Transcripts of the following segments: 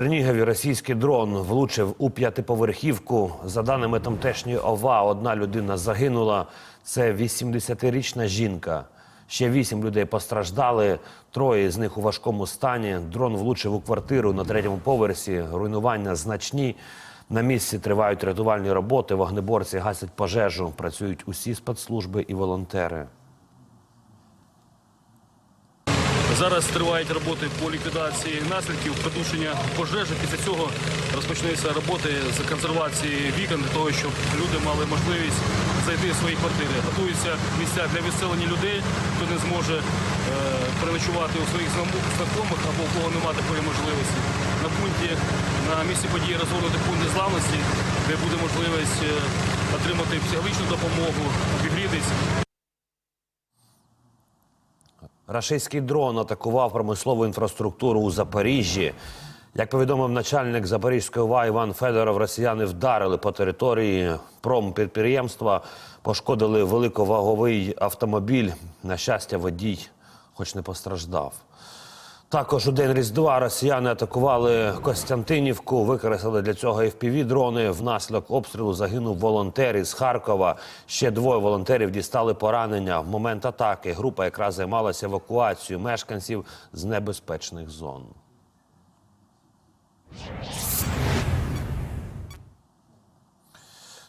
Чернігові російський дрон влучив у п'ятиповерхівку. За даними тамтешньої ОВА, одна людина загинула. Це 80-річна жінка. Ще вісім людей постраждали. Троє з них у важкому стані. Дрон влучив у квартиру на третьому поверсі. Руйнування значні. На місці тривають рятувальні роботи. Вогнеборці гасять пожежу. Працюють усі спецслужби і волонтери. Зараз тривають роботи по ліквідації наслідків придушення пожежі. Після цього розпочнуться роботи з консервації вікон для того, щоб люди мали можливість зайти в свої квартири. Готуються місця для відселення людей, хто не зможе е, переночувати у своїх знайомих або у кого немає такої можливості. На пункті на місці події розгорнути пункт незламності, де буде можливість е, отримати психологічну допомогу, обігрітись. Рашистський дрон атакував промислову інфраструктуру у Запоріжжі. Як повідомив начальник Запорізької ОВА Іван Федоров, росіяни вдарили по території промпідприємства, пошкодили великоваговий автомобіль. На щастя, водій, хоч не постраждав. Також у день Різдва росіяни атакували Костянтинівку, використали для цього fpv дрони. Внаслідок обстрілу загинув волонтер із Харкова. Ще двоє волонтерів дістали поранення. В момент атаки група якраз займалася евакуацією мешканців з небезпечних зон.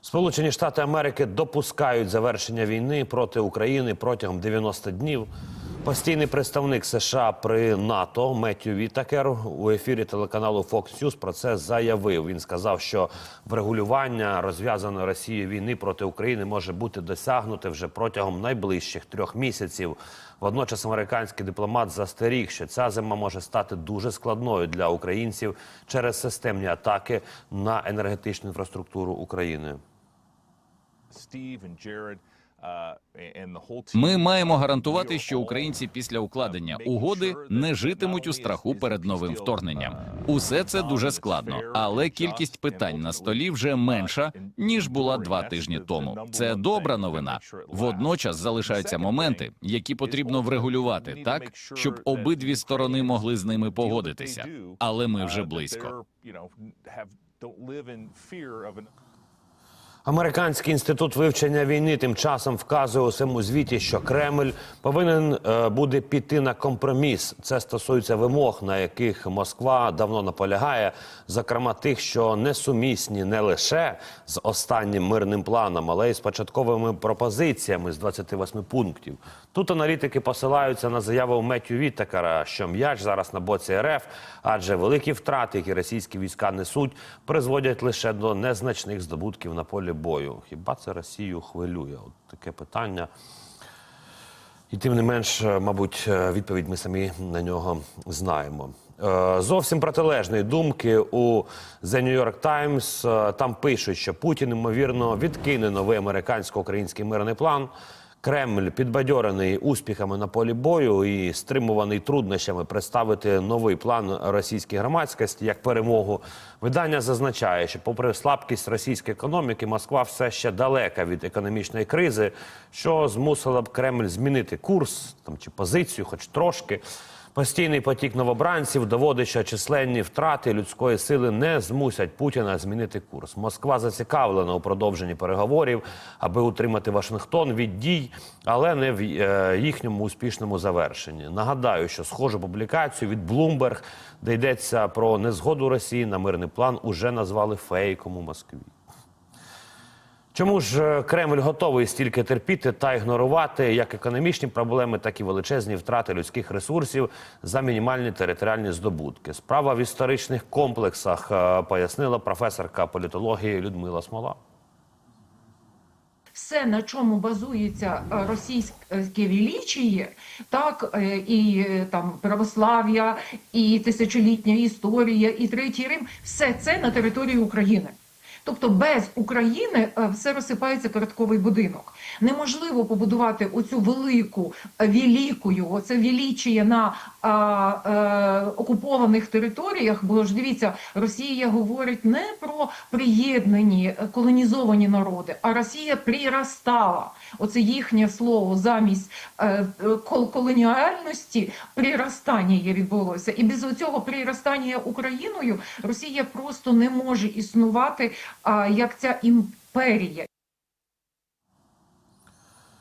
Сполучені Штати Америки допускають завершення війни проти України протягом 90 днів. Постійний представник США при НАТО Меттю Вітакер у ефірі телеканалу Fox News про це заявив. Він сказав, що врегулювання розв'язаної Росією війни проти України може бути досягнуте вже протягом найближчих трьох місяців. Водночас американський дипломат застеріг, що ця зима може стати дуже складною для українців через системні атаки на енергетичну інфраструктуру України. Steve and Uh, team. Ми маємо гарантувати, що українці після укладення угоди не житимуть у страху перед новим вторгненням. Усе це дуже складно, але кількість питань на столі вже менша ніж була два тижні тому. Це добра новина. Водночас залишаються моменти, які потрібно врегулювати так, щоб обидві сторони могли з ними погодитися. Але ми вже близько. Американський інститут вивчення війни тим часом вказує у своєму звіті, що Кремль повинен е, буде піти на компроміс. Це стосується вимог, на яких Москва давно наполягає, зокрема тих, що несумісні не лише з останнім мирним планом, але й з початковими пропозиціями з 28 пунктів. Тут аналітики посилаються на заяву Меттю Віттекера, що м'яч зараз на боці РФ, адже великі втрати, які російські війська несуть, призводять лише до незначних здобутків на полі бою. Хіба це Росію хвилює? От таке питання. І тим не менш, е, мабуть, е, відповідь ми самі на нього знаємо. Е, Зовсім протилежної думки у The New York Times. Там пишуть, що Путін ймовірно відкине новий американсько-український мирний план. Кремль підбадьорений успіхами на полі бою і стримуваний труднощами представити новий план російській громадськості як перемогу. Видання зазначає, що, попри слабкість російської економіки, Москва все ще далека від економічної кризи, що змусила б Кремль змінити курс там чи позицію, хоч трошки. Постійний потік новобранців доводить, що численні втрати людської сили не змусять Путіна змінити курс. Москва зацікавлена у продовженні переговорів, аби утримати Вашингтон від дій, але не в е, їхньому успішному завершенні. Нагадаю, що схожу публікацію від Bloomberg, де йдеться про незгоду Росії на мирний план, уже назвали фейком у Москві. Чому ж е, Кремль готовий стільки терпіти та ігнорувати як економічні проблеми, так і величезні втрати людських ресурсів за мінімальні територіальні здобутки? Справа в історичних комплексах е, пояснила професорка політології Людмила Смола. все, на чому базується е, російське величіє, так і там православ'я, і тисячолітня історія, і третій Рим, все це на території України. Тобто без України е, все розсипається картковий будинок. Неможливо побудувати оцю велику е, великою, оце величіє на а, е, окупованих територіях. Бо ж дивіться, Росія говорить не про приєднані колонізовані народи, а Росія приростала. Оце їхнє слово замість е, кол- колоніальності приростання є відбулося. І без цього приростання Україною Росія просто не може існувати а, як ця імперія.